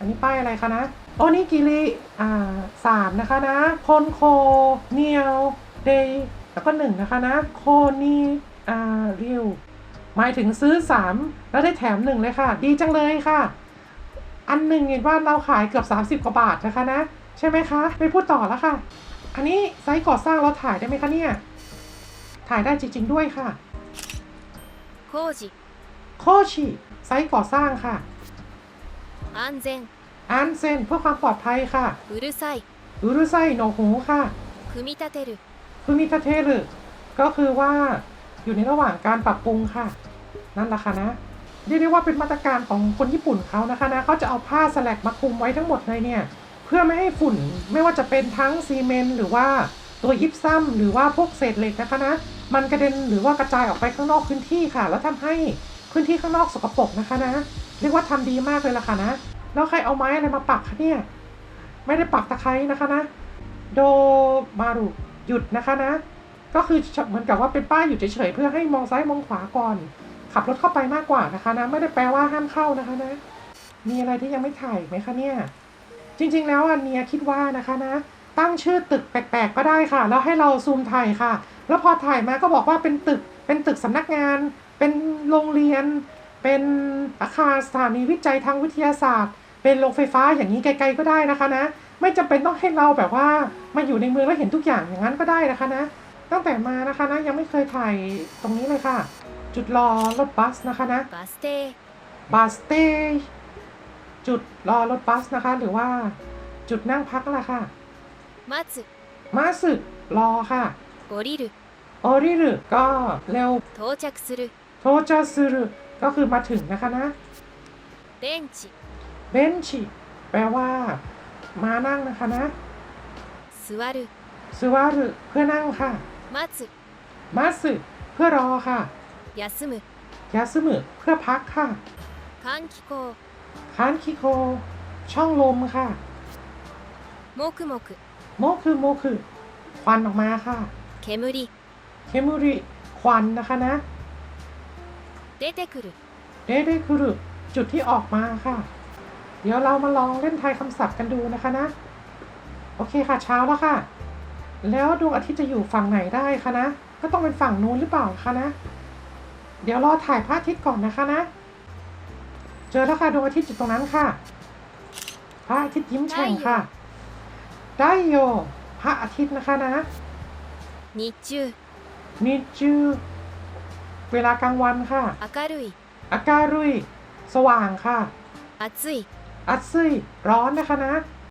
อันนี้ป้ายอะไรคะนะ โอนิกิริอ่าสามนะคะนะคอนโคเนียวเดย์แล้วก็หนึ่งนะคะนะโคนีอ่าริวหมายถึงซื้อ3แล้วได้แถมหนึ่งเลยค่ะ ดีจังเลยค่ะ อันหนึ่งเห็นว่าเราขายเกือบ 30 กว่าบาทนะคะนะ ใช่ไหมคะ ไม่พูดต่อแล้วค่ะ อันนี้ไซต์ก่อสร้างเราถ่ายได้ไหมคะเนี่ย ถ่ายได้จริง ๆ ด้วยค่ะ工事โคชิไซต์ก่อสร้างค่ะ 安全 อันเซนเพื่อความปลอดภัยค่ะ うるさい อุรุไซโนหูค่ะ 組み立てる คุมิทาเทรุก็คือว่าอยู่ในระหว่างการปรับปรุงค่ะ นั่นแหละค่ะนะเรียกได้ว่าเป็นมาตรการของคนญี่ปุ่นเขานะคะนะเขาจะเอาผ้าสแลกมาคลุมไว้ทั้งหมดเลยเนี่ย เพื่อไม่ให้ฝุ่นไม่ว่าจะเป็นทั้งซีเมนต์หรือว่าตัวยิปซัมหรือว่าพวกเศษเหล็กนะคะนะ มันกระเด็นหรือว่ากระจายออกไปข้างนอกพื้นที่ค่ะ แล้วทำให้ พื้นที่ข้างนอกสกปรกนะคะนะเรียกว่าทำดีมากเลยล่ะค่ะนะแล้วใครเอาไม้อะไรมาปักคะเนี่ย ไม่ได้ปักตะไคร้นะคะนะ โดมารุหยุดนะคะนะ ก็คือเหมือนกับว่าเป็นป้ายอยู่เฉยๆเพื่อให้มองซ้ายมองขวาก่อน ขับรถเข้าไปมากกว่านะคะนะ ไม่ได้แปลว่าห้ามเข้านะคะนะ มีอะไรที่ยังไม่ถ่ายไหมคะเนี่ย จริงๆแล้วอันเนี้ยคิดว่านะคะนะ ตั้งชื่อตึกแปลกๆก็ได้ค่ะ แล้วให้เราซูมถ่ายค่ะ แล้วพอถ่ายมาก็บอกว่าเป็นตึกเป็นตึกสำนักงาน เป็นโรงเรียน เป็นอาคารสถานีวิจัยทางวิทยาศาสตร์ เป็นโรงไฟฟ้าอย่างนี้ไกลๆก็ได้นะคะนะ ไม่จำเป็นต้องให้เราแบบว่ามาอยู่ในเมืองแล้วเห็นทุกอย่างอย่างนั้นก็ได้นะคะนะ ตั้งแต่มานะคะนะยังไม่เคยถ่ายตรงนี้เลยค่ะ จุดรอรถบัสนะคะนะบัสเตบัสเตจุดรอรถบัสนะคะ หรือว่าจุดนั่งพักละค่ะมาสึมาสึรอค่ะโอริรุโอริรุก็เร็วถึรุ โทจาซึก็คือมาถึงนะคะนะเบนชิเบนชิแปลว่า มานั่งนะคะนะสวารุสวารุเพื่อนั่งค่ะมาสึมาสึเพื่อรอค่ะยาสึมุยาสึมเพื่อพักค่ะคันคิโกคันคิโกช่องลมค่ะโมคุโมคุโมคุโมคุควันออกมาค่ะเคมุริเคมุริควันนะคะนะ 出てくる เดเดคุรุจุดที่ออกมาค่ะ เดี๋ยวเรามาลองเล่นทายคำศัพท์กันดูนะคะนะ โอเคค่ะเช้าแล้วค่ะ แล้วดวงอาทิตย์จะอยู่ฝั่งไหนได้คะนะ ก็ต้องเป็นฝั่งนู้นหรือเปล่าคะนะ เดี๋ยวรอถ่ายพระอาทิตย์ก่อนนะคะนะ เจอแล้วค่ะดวงอาทิตย์อยู่ตรงนั้นค่ะ พระอาทิตย์ยิ้มแฉ่งค่ะ ได้โยพระอาทิตย์นะคะนะ 日中 นิจู เวลากลางวันค่ะ 明るい อาการุย สว่างค่ะ 暑い อัตซึยร้อนนะคะนะ